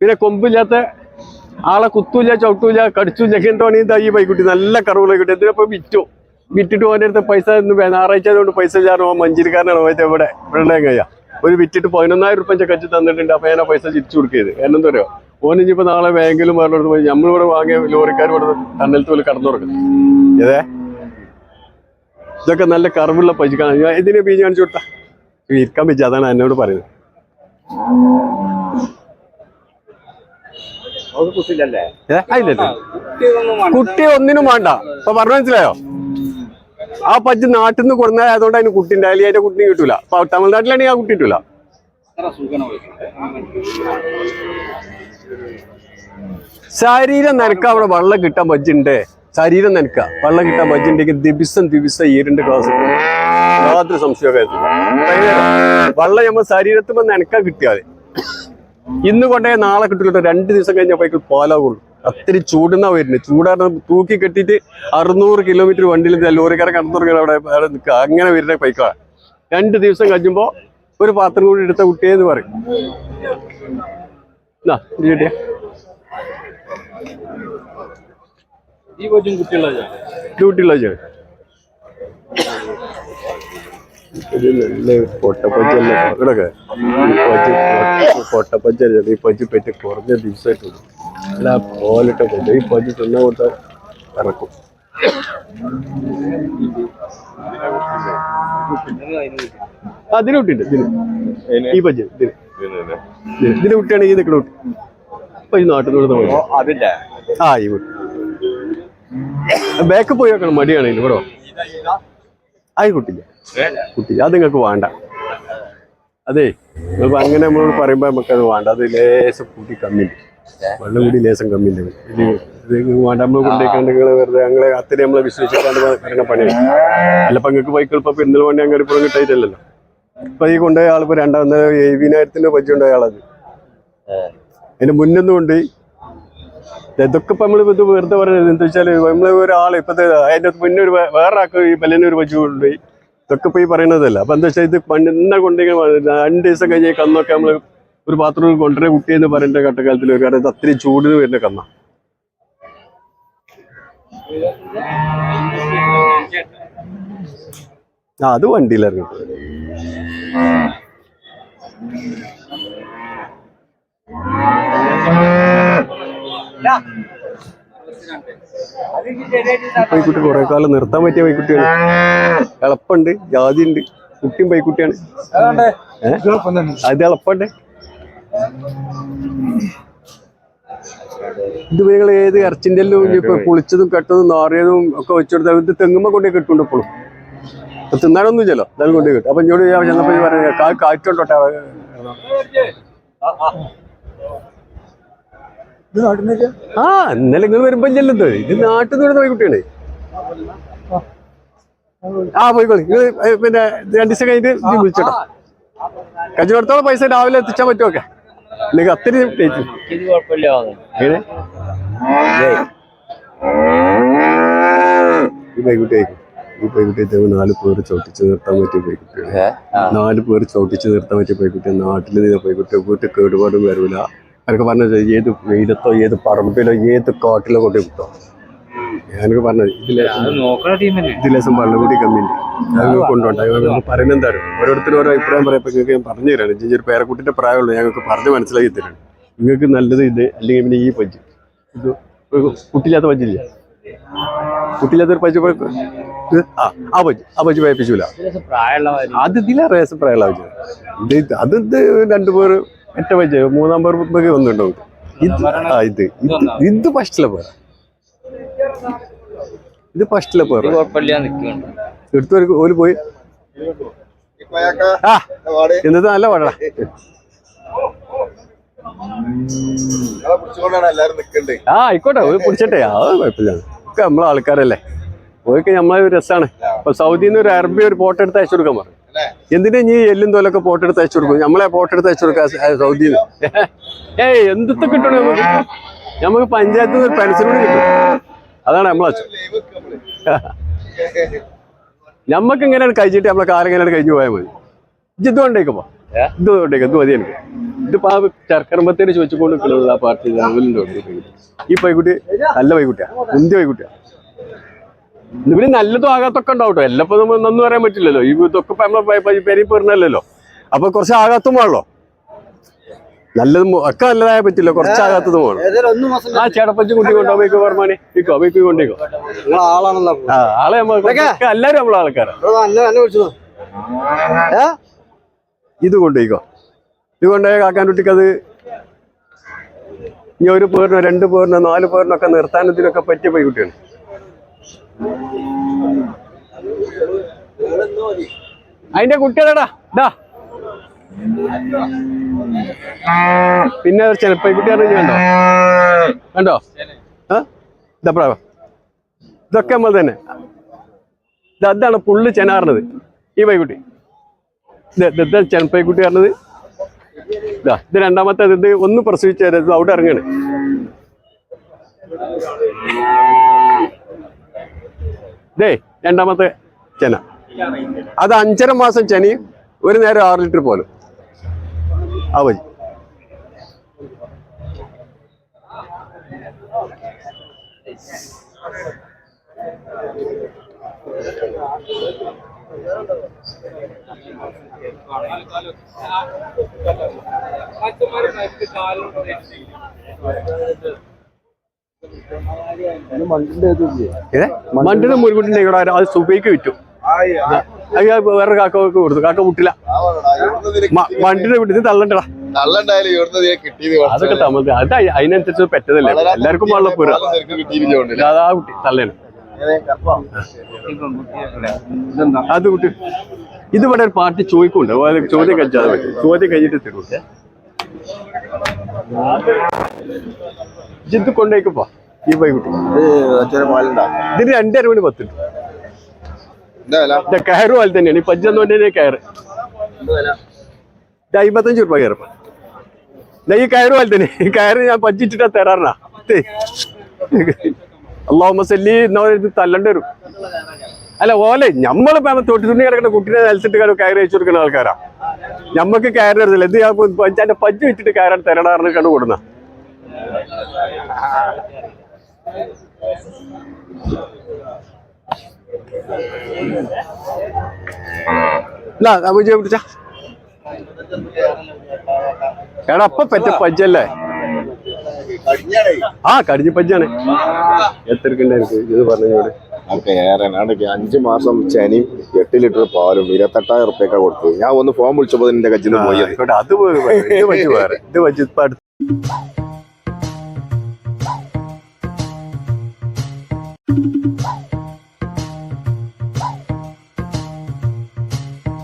പിന്നെ കൊമ്പില്ലാത്ത ആളെ കുത്തൂല ചവിട്ടൂല കടിച്ചൂല എന്തോണി ഇതാ ഈ പൈക്കുട്ടി. നല്ല കറവുള്ള എന്തിനാ എന്തിനപ്പോ വിറ്റു? വിറ്റിട്ട് ഓന്റെ അടുത്ത് പൈസ ഞായറാഴ്ച ആയതുകൊണ്ട് പൈസ ചാരണോ മഞ്ചിരിക്കാരനാണ് പോയത് എവിടെ വെള്ളം കഴിയാ. ഒരു വിറ്റിട്ട് പതിനൊന്നായിരം റുപ്യ കച്ച് തന്നിട്ടുണ്ട്. അപ്പൊ ഞാൻ പൈസ തിരിച്ചു കൊടുക്കരുത്. കാരണം എന്താ പറയുക ഓൻ ഇനിയിപ്പോ നാളെ ബാങ്കിലും പറഞ്ഞിടത്ത് പോയി നമ്മളിവിടെ വാങ്ങിയ ലോറിക്കാർ ഇവിടെ കണ്ണലത്ത് പോലെ കടന്നു തുറക്കും ഏതേ? ഇതൊക്കെ നല്ല കറവുള്ള പൈസ. ഇതിനെ ബീജ് കാണിച്ചു കൊടുത്താ. ഇരിക്കാൻ പറ്റുക അതാണ് എന്നോട് പറയുന്നത്. കുട്ടി ഒന്നിനും വേണ്ട. അപ്പൊ പറഞ്ഞു മനസ്സിലായോ? ആ പജ്ജ് നാട്ടിൽ നിന്ന് കൊടുന്ന അതുകൊണ്ട് അതിന് കുട്ടി ഉണ്ടായാലും അതിന്റെ കുട്ടിനെ കിട്ടൂല. അപ്പൊ തമിഴ്നാട്ടിലാണെങ്കിൽ ആ കുട്ടി കിട്ടൂല. ശരീരം നനക്ക അവിടെ വെള്ളം കിട്ടാൻ പജ്ജുണ്ടേ. ശരീരം നനക്കുക വെള്ളം കിട്ടാൻ പജ്ജുണ്ടെങ്കിൽ ദിവസം ദിവസം ഈരണ്ട് ക്ലാസ് യാതൊരു സംശയമൊക്കെ വെള്ളം നമ്മൾ ശരീരത്തിൽ നനക്കാൻ കിട്ടിയാതെ ഇന്ന് കൊണ്ടേ നാളെ കിട്ടില്ല. രണ്ട് ദിവസം കഴിഞ്ഞപ്പോഴേക്കും പാലാകുള്ളൂ അത്തിരി ചൂടുന്ന വരുന്നത് ചൂടാണ് തൂക്കി കെട്ടിയിട്ട് അറുന്നൂറ് കിലോമീറ്റർ വണ്ടിയിൽ ലോറിക്കാരെ അറുന്നൂറ് അവിടെ അവിടെ നിൽക്കുക. അങ്ങനെ വരുന്ന പൈക്കാണ് രണ്ട് ദിവസം കഴിയുമ്പോൾ ഒരു പാത്രം കൂടി എടുത്ത കുട്ടിയെന്ന് പറയും. ഈ കൊച്ചും ഇത് നല്ല പൊട്ടപ്പച്ചല്ല? ഇവിടൊക്കെ. ഈ പജ്ജ് പൊട്ടപ്പച്ചല്ല? ഈ പജ്ജ് പറ്റി കുറഞ്ഞ ദിവസമായിട്ടുള്ളൂ. അല്ല പോലിട്ട പജ്ജ ഈ പജ്ജ് തിന്ന കൊടുത്താൽ ഇറക്കും. അതിന് ഇതിന് ഈ പജ്ജ് ഇതിന് ഇതിന്. ഇതിന് കുട്ടിയാണ് ഈ നിൽക്കുന്ന കുട്ടി. ഈ നാട്ടിൽ നിന്ന് ആ ഈ കുട്ടി. ബാക്ക് പോയി വെക്കണം മടിയാണ് ഇവിടെ. ആയി കുട്ടില്ല കുട്ടി അത് നിങ്ങൾക്ക് വേണ്ട. അതെ നിങ്ങൾക്ക് അങ്ങനെ നമ്മളോട് പറയുമ്പോൾ നമുക്കത് വേണ്ട. അത് ലേശം കൂട്ടി കമ്മിണ്ട് വെള്ളം കൂടി ലേശം കമ്മില്ല? വേണ്ട. നമ്മൾ കൊണ്ടേക്കാണ്ട് നിങ്ങൾ വെറുതെ ഞങ്ങളെ അത്രയും നമ്മളെ വിശ്വസിക്കാണ്ട് വരണ പണിയാണ് അല്ലപ്പോ നിങ്ങൾക്ക് ബൈക്കുകൾ ഇപ്പൊ പെരുന്തൽ വണ്ടി അങ്ങനെ ഇപ്പോഴും കിട്ടായിട്ടല്ലോ ഇപ്പൊ ഈ കൊണ്ടുപോയ ആളിപ്പോ രണ്ടാം എഴുപതിനായിരത്തിന്റെ പറ്റിയുണ്ടായ ആളത് അതിന്റെ മുന്നൊന്നും കൊണ്ടുപോയി ഇതൊക്കെ ഇപ്പൊ നമ്മൾ ഇത് വെറുതെ പറയുന്നത് എന്താ വെച്ചാൽ നമ്മൾ ഒരാൾ ഇപ്പത്തെ അതിന്റെ മുന്നേ ഒരു വേറെ ആൾക്ക് ഈ പല്ലിനെ ഒരു പശു കൊണ്ടുപോയി ഇതൊക്കെ ഇപ്പൊ ഈ പറയുന്നതല്ല. അപ്പൊ എന്താ വെച്ചാൽ ഇത് പണ്ട് ഇന്ന കൊണ്ടെങ്കിൽ രണ്ട് ദിവസം കഴിഞ്ഞ് കന്നൊക്കെ നമ്മൾ ഒരു പാത്രം കൊണ്ടുവരെ കുട്ടി എന്ന് പറയുന്ന ഘട്ടകാലത്തിൽ കാരണം ഇത് അത്രയും ചൂടിന് വരുന്ന കന്ന. ആ അത് വണ്ടിയിൽ പൈക്കുട്ടി കുറെ കാലം നിർത്താൻ പറ്റിയ പൈക്കുട്ടിയാണ് എളുപ്പമുണ്ട് ജാതി ഉണ്ട് കുട്ടിയും പൈക്കുട്ടിയാണ്? അത് എളുപ്പമുണ്ട്. ഇത് നിങ്ങൾ ഏത് ഇറച്ചിന്റെ ഇപ്പൊ പുളിച്ചതും കെട്ടതും നാറിയതും ഒക്കെ വെച്ചെടുത്താൽ ഇത് തെങ്ങുമ്പോ കൊണ്ടേ കിട്ടുന്നുണ്ട് ഇപ്പോഴും. ഇപ്പൊ തിന്നാനൊന്നും ഇല്ലല്ലോ എന്നാലും കൊണ്ടേ കിട്ടും. അപ്പൊ ഞാൻ ചെന്നപ്പോ ഈ പറഞ്ഞ കാ കാറ്റുണ്ടോട്ടെ ആ ഇന്നലെ നിങ്ങൾ വരുമ്പോ ചെല്ലുന്നത് ഇത്. നാട്ടിൽ നിന്ന് വരുന്ന കുട്ടികളെ ആ പോയിക്കോളി. നിങ്ങൾ പിന്നെ രണ്ടു ദിവസം കഴിഞ്ഞിട്ട് വിളിച്ചോട്ടോ. കച്ചവടത്തോളം പൈസ രാവിലെ എത്തിച്ചാൽ പറ്റുമൊക്കെ നിങ്ങൾക്ക് പൈക്കുട്ടി നാല് പേര് ചവിട്ടിച്ച് നിർത്താൻ പറ്റിയ പൈക്കുട്ടിയാണ് നാല് പേര് ചവിട്ടിച്ച് നിർത്താൻ പറ്റിയ പൈക്കുട്ടി നാട്ടിൽ നിന്ന് പൈക്കുട്ടി പോയിട്ട് കേടുപാടും വരൂല അതൊക്കെ പറഞ്ഞത് ഏത് വെയിലത്തോ ഏത് പറമ്പിലോ ഏത് കാട്ടിലോ കൊണ്ടു കിട്ടോ ഞാനൊക്കെ പറഞ്ഞത് ഇതിലെ ഇതിലേസം വെള്ളം കൂടി ഞങ്ങൾ പറയുന്നത് എന്താ ഓരോരുത്തരും ഓരോ അഭിപ്രായം പറയപ്പോ നിങ്ങൾക്ക് ഞാൻ പറഞ്ഞു തരാണ് ജിഞ്ചൊരു പേരക്കുട്ടിന്റെ പ്രായമുള്ളൂ. ഞങ്ങൾക്ക് പറഞ്ഞ് മനസ്സിലാക്കി തരാണ് നിങ്ങൾക്ക് നല്ലത് ഇത് അല്ലെങ്കിൽ പിന്നെ ഈ പജ്ജ് ഇത് കുട്ടില്ലാത്ത കുട്ടിയില്ലാത്ത പഞ്ചില്ല കുട്ടിയില്ലാത്തൊരു ഇത് ആ പജ്ജ് ആ പജ്ജ് പോയപ്പിച്ചില്ല അത് ഇതിലെ റേസം പ്രായമുള്ള അത് ഇത് രണ്ടു ഒറ്റ പജ്ജ് മൂന്നാം പേർ ഒന്നുണ്ടാവും ഇത് ആ ഇത്. ഇത് ഫസ്റ്റിലെ പേരാ. ഇത് ഫസ്റ്റിലെ പേരാ. കുഴപ്പമില്ല നിൽക്കുന്നുണ്ട് എടുത്തു ഓൽ പോയി. ഇന്നത്തെ നല്ല പാടാ. ആ ആയിക്കോട്ടെ ഒരു പിടിച്ചട്ടെ. അത് കുഴപ്പമില്ല. നമ്മളെ ആൾക്കാരല്ലേ. ഓർക്ക് നമ്മളെ ഒരു രസമാണ് ഇപ്പൊ സൗദിയിൽ നിന്ന് ഒരു അറബി ഒരു ഫോട്ടോ എടുത്ത് അയച്ചു കൊടുക്കാൻ പറഞ്ഞു എന്തിനാ നീ എല്ലും തോലൊക്കെ പോട്ട് എടുത്ത് അയച്ചു കൊടുക്കും നമ്മളെ പോട്ട് എടുത്ത് അയച്ചു കൊടുക്കാം സൗദിയിൽ. ഏയ് എന്തൊക്കെ കിട്ടണം നമുക്ക്? നമുക്ക് പഞ്ചായത്തിൽ നിന്ന് ഒരു പെൻഷൻ കൂടി കിട്ടും. അതാണ് നമ്മളെ നമ്മക്ക് ഇങ്ങനെയാണ് കഴിച്ചിട്ട് നമ്മളെ കാലം ഇങ്ങനെ കഴിഞ്ഞു പോയാൽ മതി. ഇത് കൊണ്ടേക്കപ്പോ ഇത് കൊണ്ടേക്ക് ഇത് മതി എനിക്ക്. ഇതിപ്പോ ആ ചർക്കരമ്പത്തേന് ചോദിച്ചുകൊണ്ട് നിൽക്കുന്നത് ആ പാർട്ടി ഈ പൈക്കുട്ടി നല്ല പൈക്കുട്ടിയാ മുന്തി പൈക്കുട്ടിയാ. ഇവിടെ നല്ലതും ആകാത്തൊക്കെ ഉണ്ടാവും കേട്ടോ എല്ലാം ഇപ്പൊ നമ്മൾ ഒന്നും പറയാൻ പറ്റില്ലല്ലോ. ഈ ഇതൊക്കെ നമ്മളെ പെരി പെരുന്നല്ലോ അപ്പൊ കുറച്ച് ആകാത്തും വേണല്ലോ. നല്ലതും ഒക്കെ നല്ലതായ പറ്റില്ല. കുറച്ച് ആകാത്തതും വേണം. ആ ചേട്ടപ്പച്ചി കുട്ടി കൊണ്ടോ ബൈക്ക് ഇക്കോ ബൈക്ക് കൊണ്ടേക്കോ ആളെ എല്ലാരും നമ്മളെ ആൾക്കാരാ ഇത് കൊണ്ടുപോയിക്കോ ഇത് കൊണ്ടുപോയ കാക്കാൻ കുട്ടിക്ക് അത് ഇനി ഒരു പേരിനോ രണ്ട് പേരിനോ നാല് പേരിനൊക്കെ നിർത്താനത്തിനൊക്കെ പറ്റിയ പൈക്കുട്ടിയാണ് അതിന്റെ കുട്ടികളടാ ഇതാ പിന്നെ ഒരു കുട്ടികൾ കണ്ടോ കണ്ടോ? ആ? ഇതാ പ്രാവ. ഇതൊക്കെ നമ്മൾ തന്നെ. അതാണ് പുള്ളി ചെനാറിനത്. ഈ പൈക്കുട്ടി ചെനപ്പൈക്കുട്ടി പറഞ്ഞത് ഇതാ ഇത് രണ്ടാമത്തെ ഇത് ഒന്ന് പ്രസവിച്ച ഇത് അവിടെ ഇറങ്ങാണ്. ദേ രണ്ടാമത്തെ ചെന. അത് അഞ്ചര മാസം ചെനയും ഒരു നേരം ആറ് ലിറ്റർ പോലും. ആ വഴി. ഏ? മുരുകുട്ടിന്റെ ഇവിടെ അത് സുബൈക്ക് വിറ്റു. വേറെ കാക്ക കൊടുത്തു. കാക്ക മുട്ടില്ല. മണ്ടിന്റെ മണ്ടിനെ വിട്ടിട്ട് തള്ളണ്ടടാ. അതൊക്കെ തമ്മത് അത് അതിനനുസരിച്ച് പറ്റതല്ലേ എല്ലാവർക്കും വെള്ളം പോരാ അതാ കുട്ടി തള്ളേണ് അത് കുട്ടി. ഇതിവിടെ ഒരു പാർട്ടി ചോദിക്കുന്നുണ്ട്. ചോദ്യം കഴിച്ചാൽ ചോദ്യം കഴിഞ്ഞിട്ട് തരൂട്ടെ ജിത്ത് കൊണ്ടേക്കപ്പാ ഈ പൈക്കുട്ടി ഇതിന് രണ്ടര മണി പത്ത് കിട്ടും. കയറ് പോലെ തന്നെയാണ്. ഈ പഞ്ചെന്ന് പറഞ്ഞാൽ കയറ്. അമ്പത്തഞ്ച് രൂപ കയറ്. ഈ കയറ് പോലെ തന്നെ. ഈ കയറ് ഞാൻ പഞ്ചിട്ടിട്ടാ തരാറാ അള്ളാഹു മസല്ലി എന്നാ ഇത് തല്ലണ്ട വരും. അല്ല ഓലെ നമ്മൾ തൊട്ടി തുണി കിടക്കുന്ന കുട്ടീനെ നിലത്തിട്ട് കയറി കയറി വെച്ചു കൊടുക്കുന്ന ആൾക്കാരാ. ഞമ്മക്ക് കയറി വരുന്നില്ല എന്ത് ഞാൻ പഞ്ച് വെച്ചിട്ട് കയറാൻ തരണാറിന് കണ്ടു കൊടുന്ന. അബുജി പിടിച്ച. എടാ അപ്പൊ പറ്റ പജ്ജല്ലേ? ആ കടിഞ്ഞ പജ്ജാണ്. എത്രക്കുണ്ടായിരുന്നു? ഇത് പറഞ്ഞോട് അപ്പൊ ഏറെ ആണെങ്കിൽ അഞ്ചു മാസം ചനിയും എട്ട് ലിറ്റർ പാലും ഇരുപത്തെട്ടായിരം റുപ്യൊക്കെ കൊടുത്തു. ഞാൻ ഒന്ന് ഫോൺ വിളിച്ചപ്പോ എന്റെ കജ്ജിന് പോയി. അത്. ഇത് പറ്റി വേറെ. ഇത് പറ്റി ഇപ്പൊ അടുത്ത്